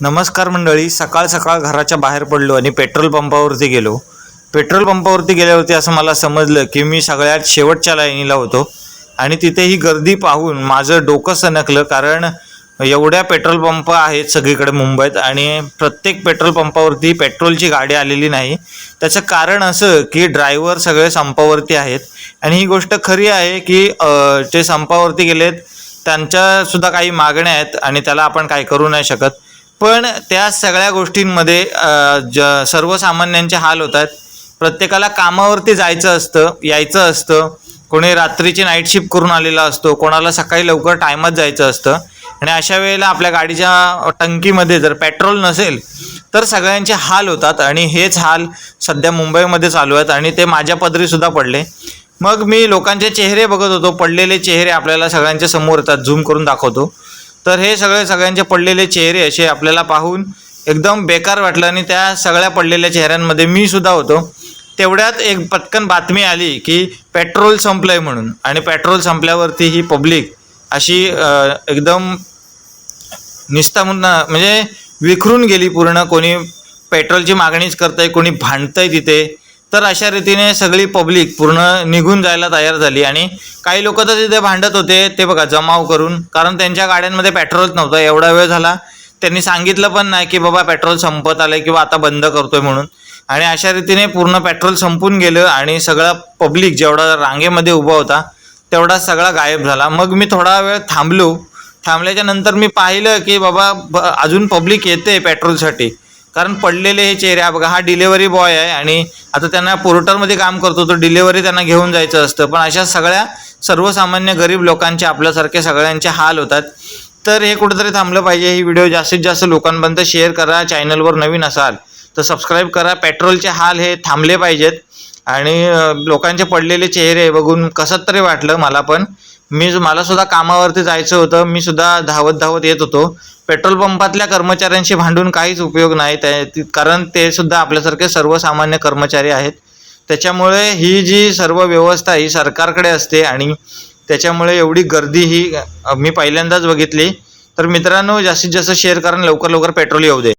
नमस्कार मंडळी सकाळ सकाळ घराच्या बाहेर पडलो आणि पेट्रोल पंपावरती गेलो. पेट्रोल पंपावरती गेल्यावरती असं मला समजलं की मी सगळ्यात शेवटच्या लाईनीला होतो आणि तिथे ही गर्दी पाहून माझं डोकं सणकलं कारण एवढ्या पेट्रोल पंप आहेत सगळीकडे मुंबईत आणि प्रत्येक पेट्रोल पंपावरती पेट्रोलची गाडी आलेली नाही. त्याचं कारण असं की ड्रायव्हर सगळे संपावरती आहेत आणि ही गोष्ट खरी आहे की जे ते संपावरती गेलेत त्यांच्यासुद्धा काही मागण्या आहेत आणि त्याला आपण काय करू नाही शकत. पण त्या सगळ्या गोष्टींमध्ये ज सर्वसामान्यांचे हाल होत आहेत प्रत्येकाला कामावरती जायचं असतं यायचं असतं. कोणी रात्रीची नाईट शिफ्ट करून आलेला असतो कोणाला सकाळी लवकर टायमात जायचं असतं. आणि अशा वेळेला आपल्या गाडीच्या टंकीमध्ये जर पेट्रोल नसेल तर सगळ्यांचे हाल होतात. आणि हेच हाल सध्या मुंबईमध्ये चालू आहेत आणि ते माझ्या पदरीसुद्धा पडले. मग मी लोकांचे चेहरे बघत होतो पडलेले चेहरे आपल्याला सगळ्यांच्या समोर येतात झूम करून दाखवतो. तर हे सगळे सगळ्यांचे पडलेले चेहरे असे आपल्याला पाहून एकदम बेकार वाटलं आणि त्या सगळ्या पडलेल्या चेहऱ्यांमध्ये मी सुद्धा होतो. तेवढ्यात एक पटकन बातमी आली की पेट्रोल संपलं आहे म्हणून आणि पेट्रोल संपल्यावरती ही पब्लिक अशी एकदम निस्ता म्हणजे विखरून गेली पूर्ण. कोणी पेट्रोलची मागणीच करतंय कोणी भांडतंय तिथे. तर अशा रीतीने सगळी पब्लिक पूर्ण निघून जायला तयार झाली आणि काही लोक तर तिथे भांडत होते ते बघा जमाव करून. कारण त्यांच्या गाड्यांमध्ये पेट्रोलच नव्हतं. एवढा वेळ झाला. त्यांनी सांगितलं पण नाही की बाबा पेट्रोल संपत आलं किंवा आता बंद करतोय म्हणून. आणि अशा रीतीने पूर्ण पेट्रोल संपून गेलं आणि सगळा पब्लिक जेवढा रांगेमध्ये उभा होता तेवढा सगळा गायब झाला. मग मी थोडा वेळ थांबलो. थांबल्याच्या नंतर मी पाहिलं की बाबा ब- अजून पब्लिक येते पेट्रोलसाठी. कारण पडलेले हे चेहरे बघा हा डिलेवरी बॉय आहे आणि आता त्यांना पोर्टरमध्ये काम करतो तो डिलेवरी त्यांना घेऊन जायचं असतं. पण अशा सगळ्या सर्वसामान्य गरीब लोकांचे आपल्यासारखे सगळ्यांचे हाल होतात. तर हे कुठेतरी थांबलं पाहिजे. ही व्हिडिओ जास्तीत जास्त लोकांपर्यंत शेअर करा. चॅनलवर नवीन असाल तर सबस्क्राईब करा. पेट्रोलचे हाल हे थांबले पाहिजेत. आणि लोकांचे पडलेले चेहरे बघून कसं तरी वाटलं मला पण. मी मला सुद्धा कामावरती जायचं होतं. मी सुद्धा धावत धावत येत होतो. पेट्रोल पंपातल्या कर्मचाऱ्यांशी भांडून काहीच उपयोग नाही. त्या कारण ते सुद्धा आपल्यासारखे सर्वसामान्य कर्मचारी आहेत. त्याच्यामुळे ही जी सर्व व्यवस्था ही सरकारकडे असते आणि त्याच्यामुळे एवढी गर्दी ही मी पहिल्यांदाच बघितली. तर मित्रांनो जास्तीत जास्त शेअर करा लवकर लवकर पेट्रोल येऊ दे.